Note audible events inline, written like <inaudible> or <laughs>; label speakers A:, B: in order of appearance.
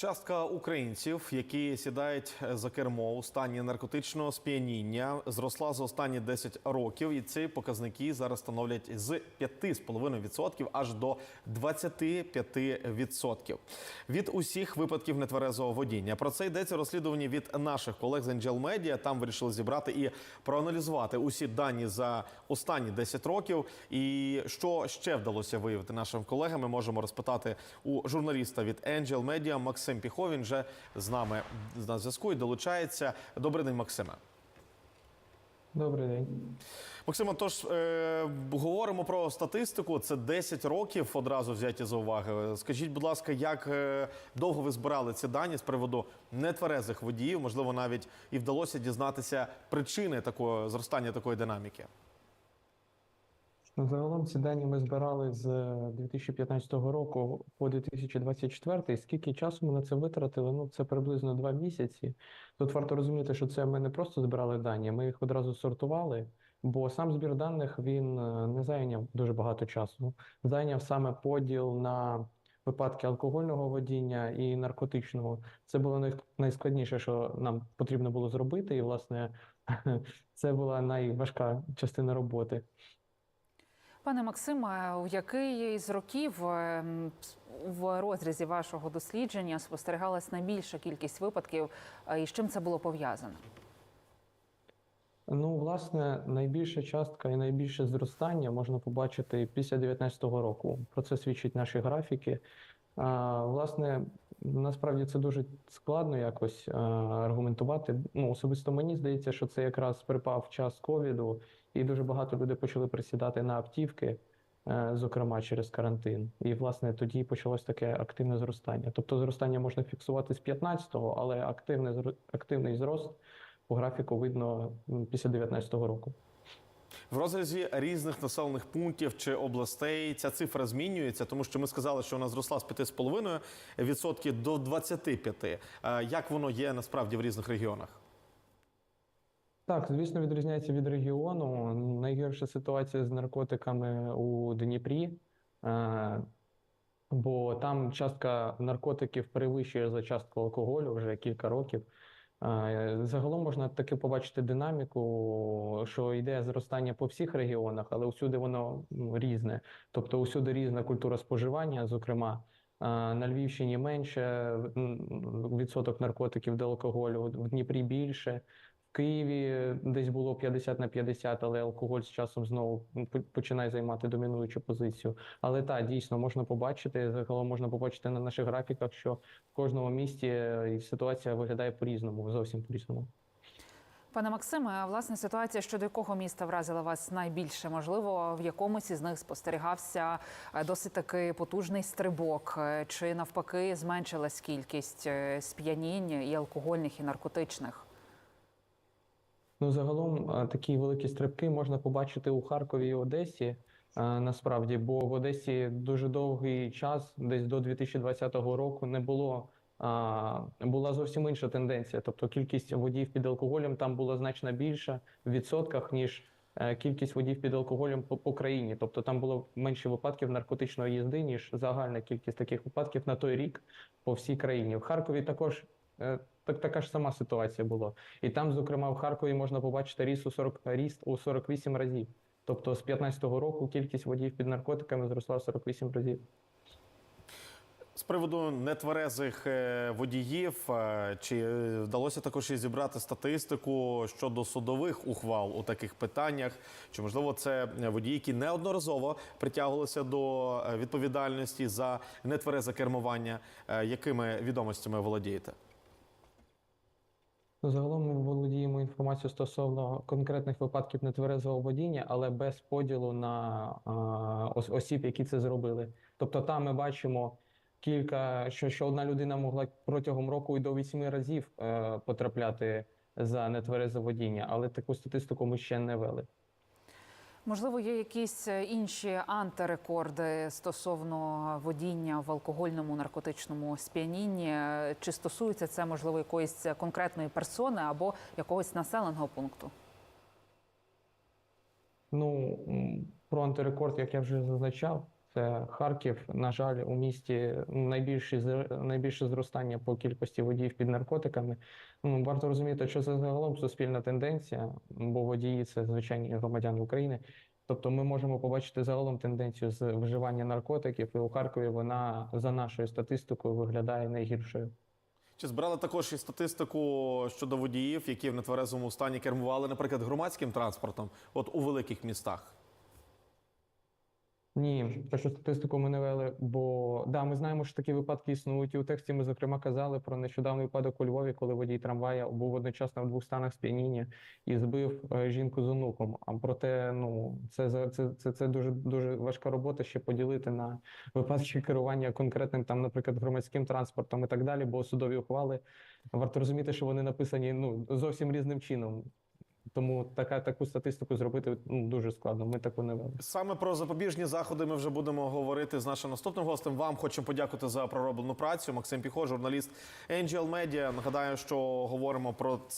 A: Частка українців, які сідають за кермо у стані наркотичного сп'яніння, зросла за останні 10 років, і ці показники зараз становлять з 5,5% аж до 25%. Від усіх випадків нетверезого водіння. Про це йдеться в розслідуванні від наших колег з Angel Media. Там вирішили зібрати і проаналізувати усі дані за останні 10 років. І що ще вдалося виявити нашим колегам, ми можемо розпитати у журналіста від Angel Media Максим Піхов. Він вже з нами на зв'язку і долучається. Добрий день, Максиме.
B: Добрий день.
A: Максима, тож е, говоримо про статистику. Це 10 років одразу взяті за уваги. Скажіть, будь ласка, як е, довго ви збирали ці дані з приводу нетверезих водіїв? Можливо, навіть і вдалося дізнатися причини такого зростання такої динаміки.
B: Ну, загалом ці дані ми збирали з 2015 року по 2024. Скільки часу ми на це витратили? Ну, це приблизно два місяці. Тут варто розуміти, що це ми не просто збирали дані, ми їх одразу сортували, бо сам збір даних він е, не зайняв дуже багато часу. Зайняв саме поділ на випадки алкогольного водіння і наркотичного. Це було найскладніше, що нам потрібно було зробити, і, власне, <laughs> це була найважка частина роботи.
C: Пане Максиме, у який з років ем, в розрізі вашого дослідження спостерігалась найбільша кількість випадків, е, і з чим це було пов'язано?
B: Ну, власне, найбільша частка і найбільше зростання можна побачити після 2019 року. Про це свідчать наші графіки. Власне, насправді це дуже складно якось аргументувати. Ну, особисто мені здається, що це якраз припав час ковіду, і дуже багато людей почали присідати на автівки, е, зокрема через карантин. І, власне, тоді почалось таке активне зростання. Тобто, зростання можна фіксувати з 15-го, але активне, активний зрост по графіку видно після 2019 року.
A: В розрізі різних населених пунктів чи областей ця цифра змінюється, тому що ми сказали, що вона зросла з 5,5% до 25%. Е, Як воно є насправді в різних регіонах?
B: Так, звісно, відрізняється від регіону. Найгірша ситуація з наркотиками у Дніпрі, е, бо там частка наркотиків перевищує за частку алкоголю вже кілька років. Е, Загалом можна таки побачити динаміку, що йде зростання по всіх регіонах, але усюди воно різне. Тобто усюди різна культура споживання, зокрема. е, На Львівщині менше відсоток наркотиків до алкоголю, в Дніпрі більше. Києві десь було 50 на 50, але алкоголь з часом знову починає займати домінуючу позицію. Але так, дійсно можна побачити, загалом можна побачити на наших графіках, що в кожному місті е, ситуація виглядає по-різному, зовсім по-різному.
C: Пане Максиме, а власне ситуація щодо якого міста вразила вас найбільше? Можливо, в якомусь із них спостерігався е, досить таки потужний стрибок, е, чи навпаки зменшилась кількість е, сп'янінь і алкогольних, і наркотичних?
B: Ну, загалом такі великі стрибки можна побачити у Харкові і Одесі. Насправді, бо в Одесі дуже довгий час, десь до 2020 року, не було була зовсім інша тенденція. Тобто кількість водіїв під алкоголем там була значно більша в відсотках, ніж е, кількість водіїв під алкоголем по, по країні. Тобто там було менше випадків наркотичної їзди, ніж загальна кількість таких випадків на той рік по всій країні. В Харкові також так, така ж сама ситуація була. І там, зокрема, в Харкові можна побачити ріст у 40, ріст у 48 разів. Тобто з 2015 року кількість водіїв під наркотиками зросла в 48 разів.
A: З приводу нетверезих е, водіїв, е, чи е, вдалося також і зібрати статистику щодо судових ухвал у таких питаннях? Чи можливо це водії, які неодноразово притягувалися до е, відповідальності за нетверезе кермування? Е, Якими відомостями володієте?
B: Загалом ми володіємо інформацією стосовно конкретних випадків нетверезого водіння, але без поділу на ос- осіб, які це зробили. Тобто там ми бачимо кілька, що, що одна людина могла протягом року і до вісьми разів е, потрапляти за нетверезе водіння, але таку статистику ми ще не вели.
C: Можливо, є якісь е, інші антирекорди стосовно водіння в алкогольному наркотичному сп'янінні? Чи стосується це можливо якоїсь конкретної персони або якогось населеного пункту?
B: Ну, про антирекорд, як я вже зазначав, це Харків. На жаль, у місті найбільші зр- найбільше зростання по кількості водіїв під наркотиками. Ну, варто розуміти, що це загалом суспільна тенденція, бо водії це звичайні громадяни України. Тобто ми можемо побачити загалом тенденцію з вживання наркотиків, і у Харкові вона за нашою статистикою виглядає найгіршою.
A: Чи збирали також і статистику щодо водіїв, які в нетверезому стані кермували, наприклад, громадським транспортом, от у великих містах?
B: Ні, таку статистику ми не вели, бо да, ми знаємо, що такі випадки існують. І у тексті ми зокрема казали про нещодавний випадок у Львові, коли водій трамвая був одночасно в двох станах сп'яніння і збив е, жінку з онуком. А проте, ну це це, це, це дуже дуже важка робота ще поділити на випадки керування конкретним там, наприклад, громадським транспортом і так далі. Бо судові ухвали варто розуміти, що вони написані ну зовсім різним чином. Тому така таку статистику зробити ну, дуже складно. Ми таку не вели.
A: Саме про запобіжні заходи ми вже будемо говорити з нашим наступним гостем. Вам хочемо подякувати за пророблену працю. Максим Піхо, журналіст Angel Media. Нагадаю, що говоримо про